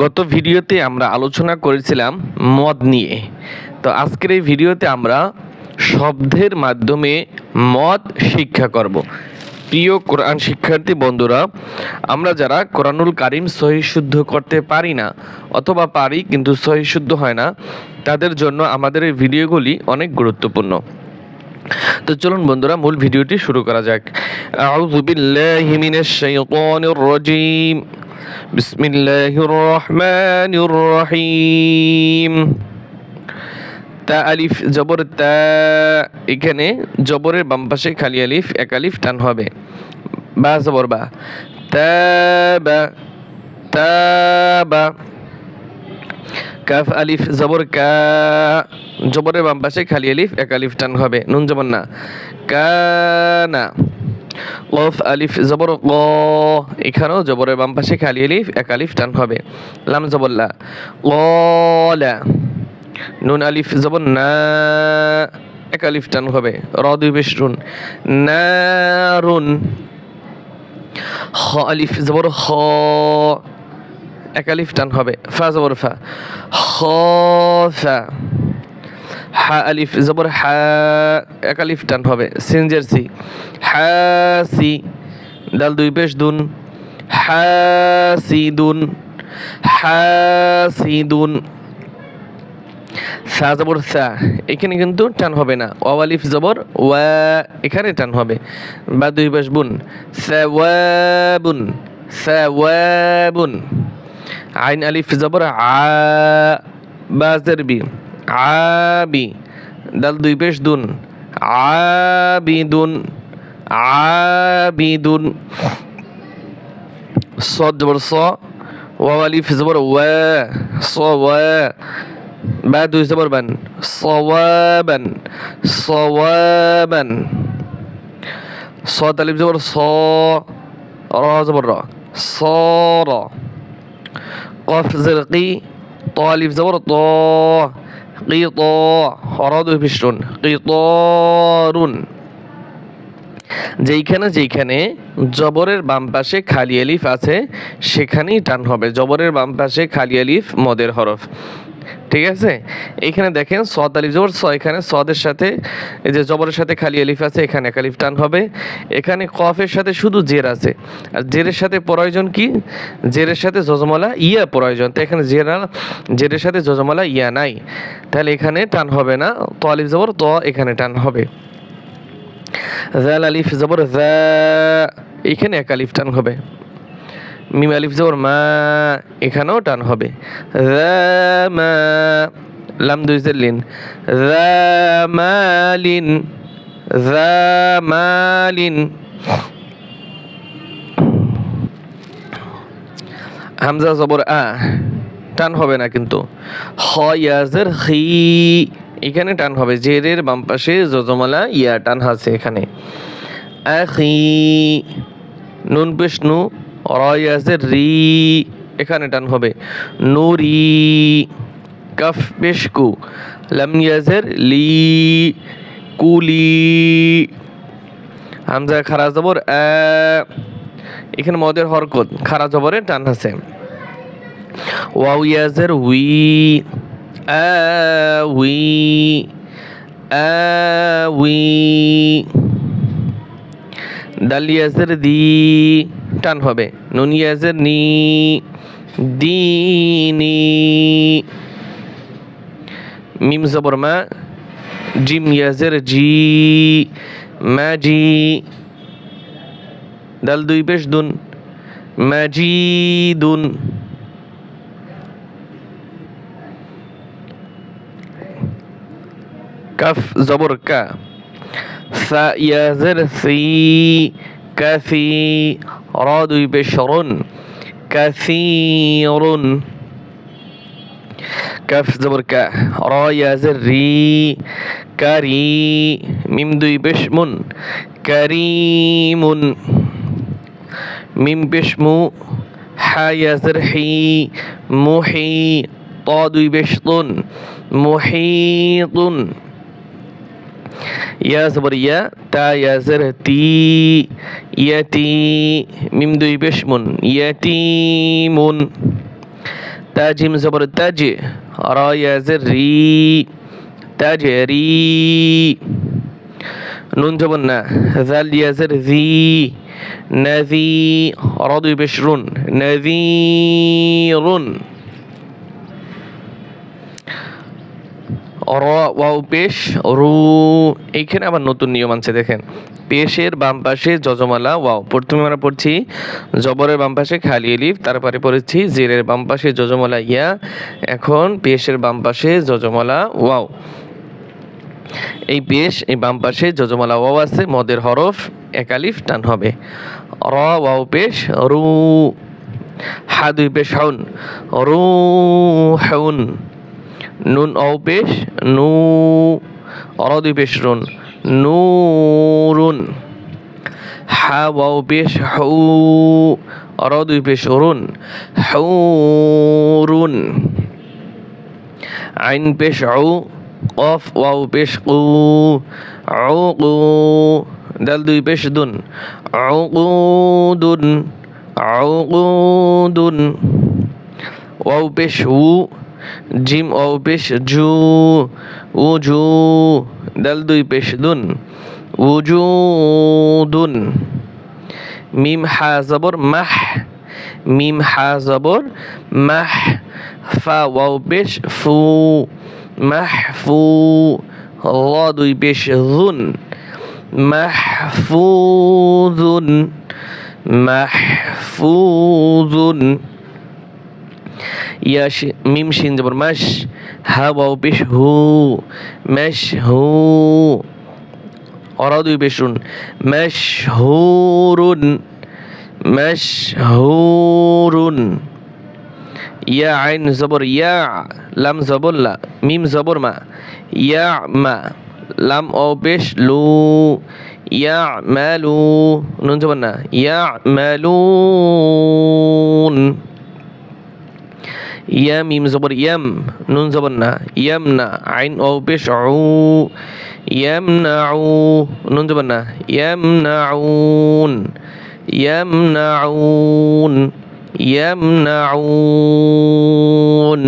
গত ভিডিওতে আমরা আলোচনা করেছিলাম মদ নিয়ে। তো আজকের এই ভিডিওতে আমরা শব্দের মাধ্যমে মদ শিক্ষা করব। প্রিয় কোরআন শিক্ষার্থী বন্ধুরা, আমরা যারা কোরআনুল কারিম সহি শুদ্ধ করতে পারি না, অথবা পারি কিন্তু সহি শুদ্ধ হয় না, তাদের জন্য আমাদের এই ভিডিওগুলি অনেক গুরুত্বপূর্ণ। তো চলুন বন্ধুরা, মূল ভিডিওটি শুরু করা যাক। আউযু মিনাশ শাইতানির রাজিম। বিসমিল্লাহির রহমানির রহিম তা আলিফ, জবর তা, এখানে জবরের বাম পাশে খালি আলিফ, এক আলিফ, টান হবে। বা, জবর বা। তা বা তা, বা। কাফ, আলিফ, জবর, কা। জবরের বাম পাশে খালি আলিফ, এক আলিফ, টান হবে। নুন, জবর না। কানা কফ, আলিফ, জবর, ক। এখানেও জবরের বাম পাশে খালি আলিফ, এক আলিফ টান হবে। লাম জবল্লা কলা। নুন, আলিফ, জবর, না। এক আলিফ টান হবে। র, দুই বেশ রুন। নারুন খ আলিফ, জবর খ এক আলিফ টান হবে। ফা, জবর, ফা। খ ফা। হা আলিফ, জবর হা, এক আলিফ টান হবে সিনজের সি হা, সি, ডাল দুই পেশ, দুন। হা, সি, দুন। হা, সি, দুন। সা, জবর সা, এখানে কিন্তু টান হবে না। ওয়ালিফ জবর, ওয়া, এখানে টান হবে। বা দুই পেশ, বুন। সাওয়াবুন সাওয়াবুন আইন আলিফ, জবর, আ বাজের বি আবি দাল দুই পেশ দুন আবিদুন আবিদুন صاد জবর স ওয়া আলিফ জবর ওয়া স ওয়া বা দুই জবর বান সওয়াবান সওয়াবান صاد আলিফ জবর স র জবর র صار قاف زرقي طالب زبر طا কিতো কিতরুন যেইখানে যেইখানে জবরের বাম পাশে খালি আলিফ আছে, সেখানেই টান হবে। জবরের বাম পাশে খালি আলিফ, মদের হরফ। ঠিক আছে? এখানে দেখেন সদ আলিফ জবর, স এখানে সদের সাথে, এই যে জবরের সাথে খালি আলিফ আছে, এখানে আলিফ টান হবে। এখানে কফের সাথে শুধু জের আছে। আর জেরের সাথে প্রয়োজন কি? জেরের সাথে জজমালা ইয়া প্রয়োজন। তো এখানে জেরা জেরের সাথে জজমালা ইয়া নাই। তাহলে এখানে টান হবে না। তো আলিফ জবর, ত এখানে টান হবে। জাল আলিফ জবর জা এখানে এক আলিফ টান হবে। মিম আলিফ জবর মা, এখানেও টান হবে। লাম লিন মালিন মালিন। হামজা জবর, আ, টান হবে না কিন্তু। হ ইয়াজের হি এখানে টান হবে। জেরের বাম পাশে জজমালা, ইয়া, টান আছে এখানে। আখি নুন নু রয়াজের রি, এখানে টান হবে। নুরি, কাফ পেশ কু লাম ইয়াজের লি, কুলি। হামজা খারা জবর এখানে মদের হরকত। খারা জবরে টান আছে ওয়াও ইয়াজের উই আউই আউই দাল ইয়াজের দি। টান হবে। নুন ইয়াজের নি। দিনি মিম জবর মা, জিম ইয়াজের জি ম্যাজি দাল দুই পেশ দুন ম্যাজিদুন কাফ জবর কা। সা ইয়াজের সি কাফি র দুই বেশরুন কাসিরুন, কাফ জবর কা র ইয়াজের রি কারি মিম দুই বেশমুন কারিমুন মিম বেশমু হা ইয়াজের হি মুহি ত দুই বেশতুন মুহিতুন। ইয়া জবর ইয়া, তা ইয়াজের তি ইয়াতি মিম দুই বেশমুন ইয়াতিমুন তা জিম জবর তাজ র ইয়াজের রি তাজ রি। নুন জবর না, জাল ইয়াজের জি, নাজি, র দুই পেশ রুন নাজিরুন র ওয়াও, পেশ, রু, এইখানে আবার নতুন নিয়ম আছে দেখেন। পেশের বাম পাশে যজমালা, ওয়াও, প্রথমে আমরা পড়ছি জবরের বাম পাশে খালি এলিফ, তারপরে পড়েছি জেরের বাম পাশে যজমালা, ইয়া, এখন পেশের বাম পাশে যজমালা, ওয়াও। এই পেশ, এই বাম পাশে যজমালা, ওয়াও আছে, মদের হরফ একালিফ টান হবে। র, ওয়াও, পেশ, রু, হা, দুই, পেশ, হাউন, রু, হাউন। নুন অও পেশ নু অর দুই পেশ রুন, নুরুন। হা ওয়াও পেশ হউ অর দুই পেশ আইন পেশ উ কফ ওয়াও পেশ কু কু, দাল দুই পেশ দুন দুন দুন। ওয়াও পেশ উ জিম ওয়াও পেশ জু উ জু দাল দুই পেশ দুন উজুদুন মিম হা জবর মাহ, মিম হা জবর মাহ, ফা ওয়াও পেশ ফু, মাহ ফু র দুই পেশ জুন মাহফুজুন মাহফুজুন ইয়া মিম শিন জবর মাস হা ওয়াও পেশ হু, মেশ হু অরা দুই পেশুন মেশ হুরুন মেশ হুরুন। ইয়া আইন জবর, ইয়া লাম জবর লা, মিম জবর মা, ইয়া মা, লাম ও পেশ লু, ইয়া মালু নুন জবর না, ইয়া মালুন ইয়া ইম জবর ইয়াম, নুন জবর না, ইয়াম না, আইন ও পেশ আউ ইয়াম না আউ, নুন জবর না, ইয়াম না আউন, ইয়াম না আউন, ইয়াম না উন